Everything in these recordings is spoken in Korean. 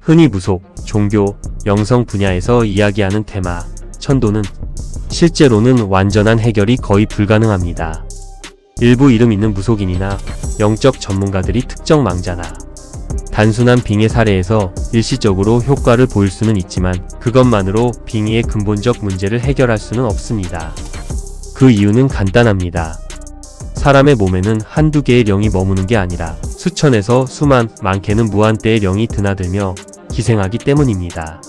흔히 무속, 종교, 영성 분야에서 이야기하는 테마, 천도는 실제로는 완전한 해결이 거의 불가능합니다. 일부 이름 있는 무속인이나 영적 전문가들이 특정 망자나 단순한 빙의 사례에서 일시적으로 효과를 보일 수는 있지만 그것만으로 빙의의 근본적 문제를 해결할 수는 없습니다. 그 이유는 간단합니다. 사람의 몸에는 한두 개의 령이 머무는 게 아니라 수천에서 수만, 많게는 무한대의 령이 드나들며 기생하기 때문입니다.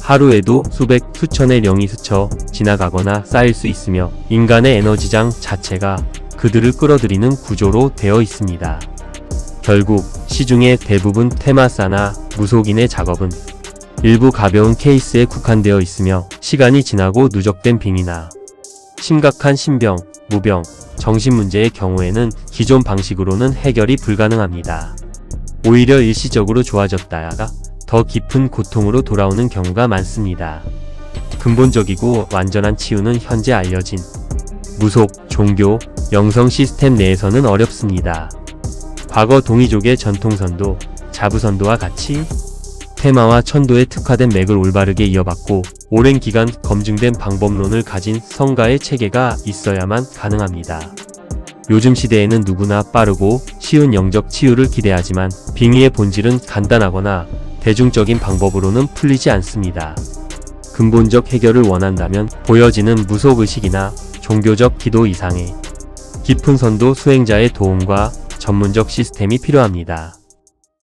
하루에도 수백, 수천의 령이 스쳐 지나가거나 쌓일 수 있으며 인간의 에너지장 자체가 그들을 끌어들이는 구조로 되어 있습니다. 결국 시중의 대부분 테마사나 무속인의 작업은 일부 가벼운 케이스에 국한되어 있으며 시간이 지나고 누적된 빙이나 심각한 신병, 무병, 정신문제의 경우에는 기존 방식으로는 해결이 불가능합니다. 오히려 일시적으로 좋아졌다가 더 깊은 고통으로 돌아오는 경우가 많습니다. 근본적이고 완전한 치유는 현재 알려진 무속, 종교, 영성 시스템 내에서는 어렵습니다. 과거 동이족의 전통선도, 자부선도와 같이 테마와 천도에 특화된 맥을 올바르게 이어받고 오랜 기간 검증된 방법론을 가진 성가의 체계가 있어야만 가능합니다. 요즘 시대에는 누구나 빠르고 쉬운 영적 치유를 기대하지만 빙의의 본질은 간단하거나 대중적인 방법으로는 풀리지 않습니다. 근본적 해결을 원한다면 보여지는 무속의식이나 종교적 기도 이상의 깊은 선도 수행자의 도움과 전문적 시스템이 필요합니다.